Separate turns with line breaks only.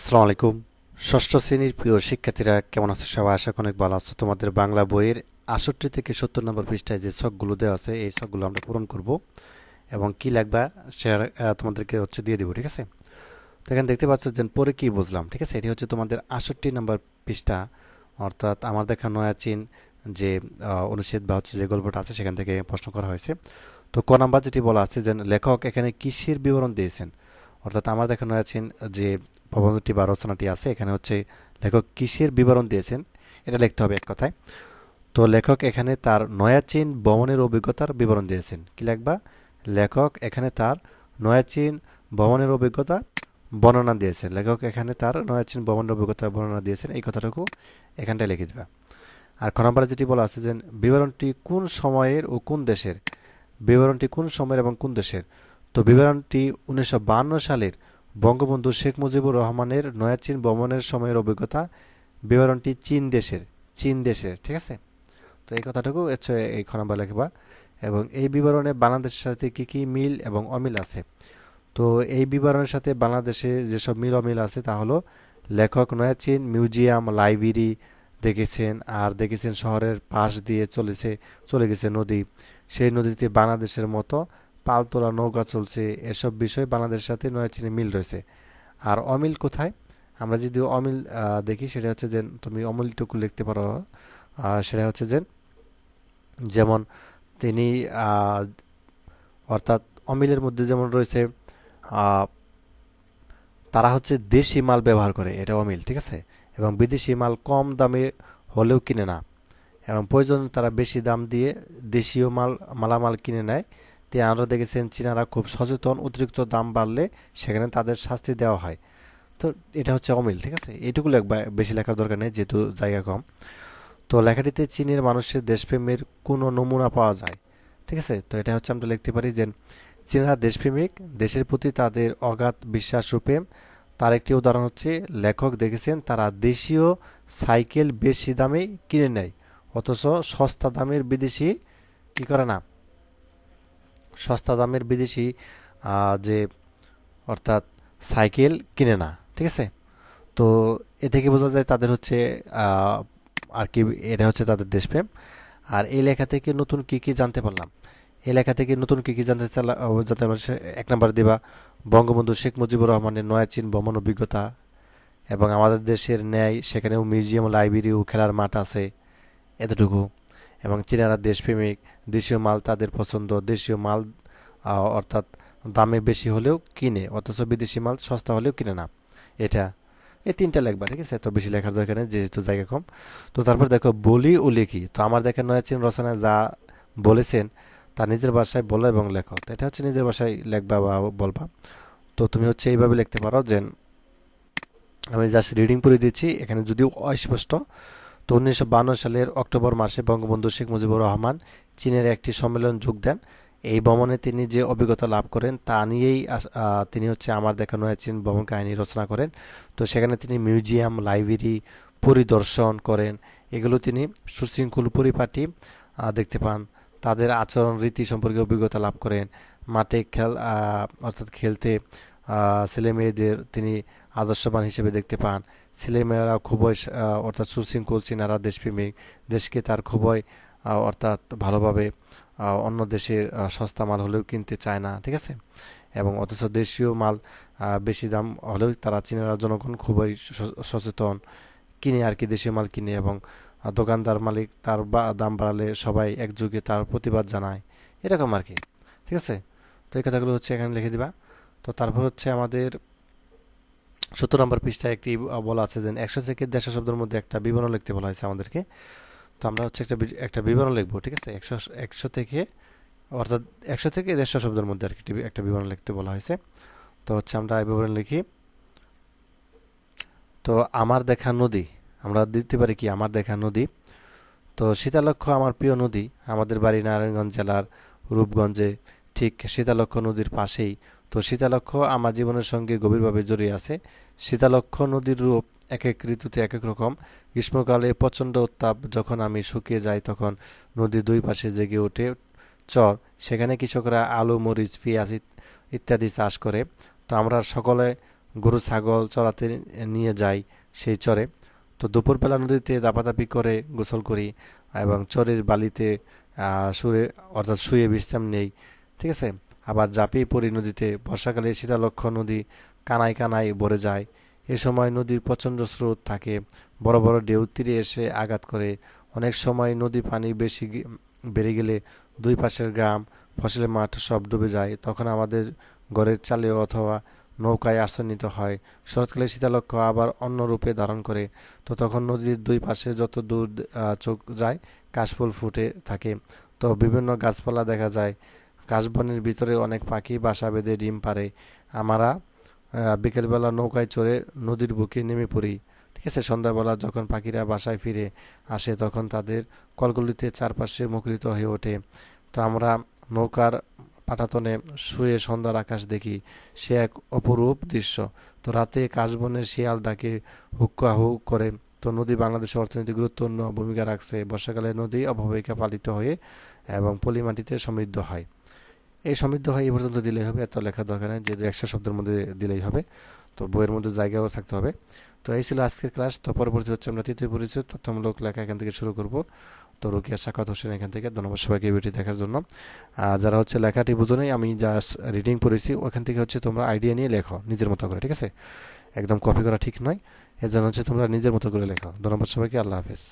আসসালামু আলাইকুম। ষষ্ঠ শ্রেণির প্রিয় শিক্ষার্থীরা, কেমন আছো সবাই? আশা অনেক ভালো আছো। তোমাদের বাংলা বইয়ের আষট্টি থেকে সত্তর নম্বর পৃষ্ঠায় যে ছকগুলো দেওয়া আছে, এই ছকগুলো আমরা পূরণ করব এবং কি লাগবে সেটা তোমাদেরকে হচ্ছে দিয়ে দিব, ঠিক আছে? তো এখানে দেখতে পাচ্ছ যে পরে কি বুঝলাম, ঠিক আছে? এটি হচ্ছে তোমাদের আষট্টি নম্বর পৃষ্ঠা। অর্থাৎ আমার দেখা নয়া চীন যে অনুচ্ছেদ বা হচ্ছে যে গল্পটা আছে, সেখান থেকে প্রশ্ন করা হয়েছে। তো ক নাম্বার যেটি বলা আছে যে লেখক এখানে কিসের বিবরণ দিয়েছেন? অর্থাৎ আমার দেখা নয়া চীন যে প্রবন্ধটি বা রচনাটি আছে, এখানে হচ্ছে লেখক কিসের বিবরণ দিয়েছেন, এটা লিখতে হবে এক কথায়। তো লেখক এখানে তার নয়াচীন ভ্রমণের অভিজ্ঞতার বিবরণ দিয়েছেন। কি লিখবা? লেখক এখানে তার নয়াচীন ভ্রমণের অভিজ্ঞতা বর্ণনা দিয়েছেন। লেখক এখানে তার নয়াচীন ভ্রমণের অভিজ্ঞতা বর্ণনা দিয়েছেন, এই কথাটুকু এখানটায় লিখে দেবা। আর খ যেটি বলা আছে যে, বিবরণটি কোন সময়ের ও কোন দেশের? বিবরণটি কোন সময়ের এবং কোন দেশের? তো বিবরণটি উনিশশো সালের বঙ্গবন্ধু শেখ মুজিবুর রহমানের নয়াচীন ভ্রমণের সময়ের অভিজ্ঞতা। বিবরণটি চীন দেশের চীন দেশের, ঠিক আছে? তো এই কথাটুকু হচ্ছে এই খ লেখবা। এবং এই বিবরণে বাংলাদেশের সাথে কি কি মিল এবং অমিল আছে? তো এই বিবরণের সাথে বাংলাদেশে যেসব মিল অমিল আছে তা হলো লেখক নয়াচীন মিউজিয়াম লাইব্রেরি দেখেছেন, আর দেখেছেন শহরের পাশ দিয়ে চলেছে, চলে গেছে নদী। সেই নদীতে বাংলাদেশের মতো পালতোলা নৌকা চলছে, এসব বিষয় বাংলাদেশের সাথে নয়াচীনে মিল রয়েছে। আর অমিল কোথায়? আমরা যদি অমিল দেখি, সেটা হচ্ছে যে তুমি অমিলটুকু লিখতে পারো সেটা হচ্ছে যে যেমন তিনি অর্থাৎ অমিলের মধ্যে যেমন রয়েছে তারা হচ্ছে দেশি মাল ব্যবহার করে, এটা অমিল, ঠিক আছে? এবং বিদেশি মাল কম দামে হলেও কিনে না। এবং প্রয়োজন তারা বেশি দাম দিয়ে দেশীয় মাল, মালামাল কিনে নেয়। তে আমরা দেখেছেন চীনারা খুব সচেতন, অতিরিক্ত দাম বাড়লে সেখানে তাদের শাস্তি দেওয়া হয়। তো এটা হচ্ছে অমিল, ঠিক আছে? এইটুকু লেখবা, বেশি লেখার দরকার নেই যেহেতু জায়গা কম। তো লেখাটিতে চীনের মানুষের দেশপ্রেমের কোনো নমুনা পাওয়া যায়, ঠিক আছে? তো এটা হচ্ছে আমরা লিখতে পারি যে চীনারা দেশপ্রেমিক, দেশের প্রতি তাদের অগাধ বিশ্বাস রূপে তার একটি উদাহরণ হচ্ছে, লেখক দেখেছেন তারা দেশীয় সাইকেল বেশি দামে কিনে নেয়, অথচ সস্তা দামের বিদেশি কী করে না? সস্তা দামের বিদেশি যে অর্থাৎ সাইকেল কিনে না, ঠিক আছে? তো এ থেকে বোঝা যায় তাদের হচ্ছে আর কি এটা হচ্ছে তাদের দেশপ্রেম। আর এই লেখা থেকে নতুন কি কি জানতে পারলাম? এই লেখা থেকে নতুন কি কি জানতে চালা জানতে পারলাম এক নম্বর দিবা, বঙ্গবন্ধু শেখ মুজিবুর রহমানের নয়াচীন ভ্রমণ অভিজ্ঞতা এবং আমাদের দেশের ন্যায়, সেখানেও মিউজিয়াম, লাইব্রেরি ও খেলার মাঠ আছে, এতটুকু। এবং চীনারা দেশপ্রেমিক, দেশীয় মাল তাদের পছন্দ, দেশীয় মাল অর্থাৎ দামে বেশি হলেও কিনে, অথচ বিদেশি মাল সস্তা হলেও কিনে না। এটা, এই তিনটা লেখবা, ঠিক আছে? তো বেশি লেখার দরকার নেই, যেহেতু জায়গা কম। তো তারপর দেখো, বলি ও লিখি। তো আমার দেখা নয়াচীন রচনায় যা বলেছেন, তা নিজের ভাষায় বলো এবং লেখো। তো এটা হচ্ছে নিজের ভাষায় লেখবা বা বলবা। তো তুমি হচ্ছে এইভাবে লিখতে পারো যে, আমি জাস্ট রিডিং পড়ে দিচ্ছি, এখানে যদিও অস্পষ্ট তো উনিশশো সালের অক্টোবর মাসে বঙ্গবন্ধু শেখ মুজিবুর রহমান চীনের একটি সম্মেলন যোগ দেন। এই ভ্রমণে তিনি যে অভিজ্ঞতা লাভ করেন তা নিয়েই তিনি হচ্ছে আমার দেখানো চীন ভ্রমণ কাহিনী রচনা করেন। তো সেখানে তিনি মিউজিয়াম, লাইব্রেরি পরিদর্শন করেন। এগুলো তিনি সুশৃঙ্খল পরিপাটি দেখতে পান। তাদের আচরণ রীতি সম্পর্কে অভিজ্ঞতা লাভ করেন। মাঠে খেল অর্থাৎ খেলতে ছেলে মেয়েদের তিনি আদর্শবান হিসেবে দেখতে পান। ছেলেমেয়েরা খুবই অর্থাৎ সুশৃঙ্খল, চীনারা, দেশপ্রেমিক। দেশকে তার খুবই অর্থাৎ ভালোভাবে অন্য দেশে সস্তা মাল হলেও কিনতে চায় না, ঠিক আছে? এবং অথচ দেশীয় মাল বেশি দাম হলেও তারা চীনারা জনগণ খুবই সচেতন। কিনে আর কি দেশীয় মাল কিনে এবং দোকানদার মালিক তার দাম বাড়ালে সবাই একযোগে তার প্রতিবাদ জানায়। এরকম আর কি, ঠিক আছে? তো এই কথাগুলো হচ্ছে এখানে লিখে দিবা। তো তারপর হচ্ছে আমাদের সত্তর নম্বর পৃষ্ঠায় একটি বলা আছে যে একশো থেকে দেড়শো শব্দের মধ্যে একটা বিবরণ লিখতে বলা হয়েছে আমাদেরকে। তো আমরা হচ্ছে একটা একটা বিবরণ লিখব, ঠিক আছে? একশো একশো থেকে, অর্থাৎ একশো থেকে দেড়শো শব্দের মধ্যে আর কি একটা বিবরণ লিখতে বলা হয়েছে। তো হচ্ছে আমরা এই বিবরণ লিখি। তো আমার দেখা নদী, আমরা দিতে পারি কি আমার দেখা নদী? তো শীতালক্ষ্য আমার প্রিয় নদী, আমাদের বাড়ি নারায়ণগঞ্জ জেলার রূপগঞ্জে, ঠিক শীতালক্ষ্য নদীর পাশেই তো শীতালক্ষ্য আমার জীবনের সঙ্গে গভীরভাবে জড়িয়ে আছে। শীতালক্ষ্য নদীর রূপ এক এক ঋতুতে এক এক রকম। গ্রীষ্মকালে প্রচণ্ড উত্তাপ যখন আমি শুকিয়ে যাই তখন নদীর দুই পাশে জেগে ওঠে চর। সেখানে কৃষকরা আলু, মরিচ, পেঁয়াজ ইত্যাদি চাষ করে। তো আমরা সকলে গরু, ছাগল চড়াতে নিয়ে যাই সেই চরে। তো দুপুরবেলা নদীতে দাপাদাপি করে গোসল করি এবং চরের বালিতে শুয়ে অর্থাৎ শুয়ে বিশ্রাম নেই। ঠিক আছে? আবার পড়ি নদীতে বর্ষাকালে শীতালক্ষ নদী কানায় কানায় ভরে যায়। এ সময় নদীর প্রচণ্ড স্রোত থাকে। বড় বড় ঢেউ তীরে এসে আঘাত করে। অনেক সময় নদী পানি বেশি বেড়ে গেলে দুই পাশের গ্রাম ফসলের মাঠ সব ডুবে যায়। তখন আমাদের ঘরের চালে অথবা নৌকায় আশ্রয় নিতে হয়। শরৎকালে শীতালক্ষ আবার অন্য রূপে ধারণ করে। তো তখন নদীর দুই পাশে যত দূর চোখ যায়, কাশফুল ফুটে থাকে। তো বিভিন্ন গাছপালা দেখা যায়। কাশবনের ভিতরে অনেক পাখি বাসা বেঁধে ডিম পারে আমরা বিকেলবেলা নৌকায় চড়ে নদীর বুকে নেমে পড়ি। ঠিক আছে, সন্ধ্যাবেলা যখন পাখিরা বাসায় ফিরে আসে তখন তাদের কলগুলিতে চারপাশে মুখরিত হয়ে ওঠে। তো আমরা নৌকার পাটাতনে শুয়ে সন্ধ্যার আকাশ দেখি। সে এক অপরূপ দৃশ্য। তো রাতে কাশবনের শিয়াল ডাকে হুক্কা হু করে। তো নদী বাংলাদেশের অর্থনীতি গুরুত্বপূর্ণ ভূমিকা রাখছে। বর্ষাকালে নদী অববাহিকা পালিত হয়ে এবং পলিমাটিতে সমৃদ্ধ হয়। এই সমৃদ্ধ হয়, এই পর্যন্ত দিলেই হবে, এত লেখার দরকার নেই যে একশো শব্দের মধ্যে দিলেই হবে, তো বইয়ের মধ্যে জায়গাও থাকতে হবে। তো এই ছিল আজকের ক্লাস, তো পরবর্তী হচ্ছে আমরা তৃতীয় পরিচয় তথ্যমূলক লেখা এখান থেকে শুরু করব। তো রুকিয়া সাকাত হোসেন এখান থেকে, ধন্যবাদ সবাইকে ভিডিও দেখার জন্য। আর যারা হচ্ছে লেখাটি বুঝো নেই, আমি যা রিডিং পড়েছি, ওখান থেকে হচ্ছে তোমরা আইডিয়া নিয়ে লেখো, নিজের মতো করে, ঠিক আছে? একদম কপি করা ঠিক নয় এর জন্য হচ্ছে তোমরা নিজের মতো করে লেখো। ধন্যবাদ সবাইকে, আল্লাহ হাফেজ।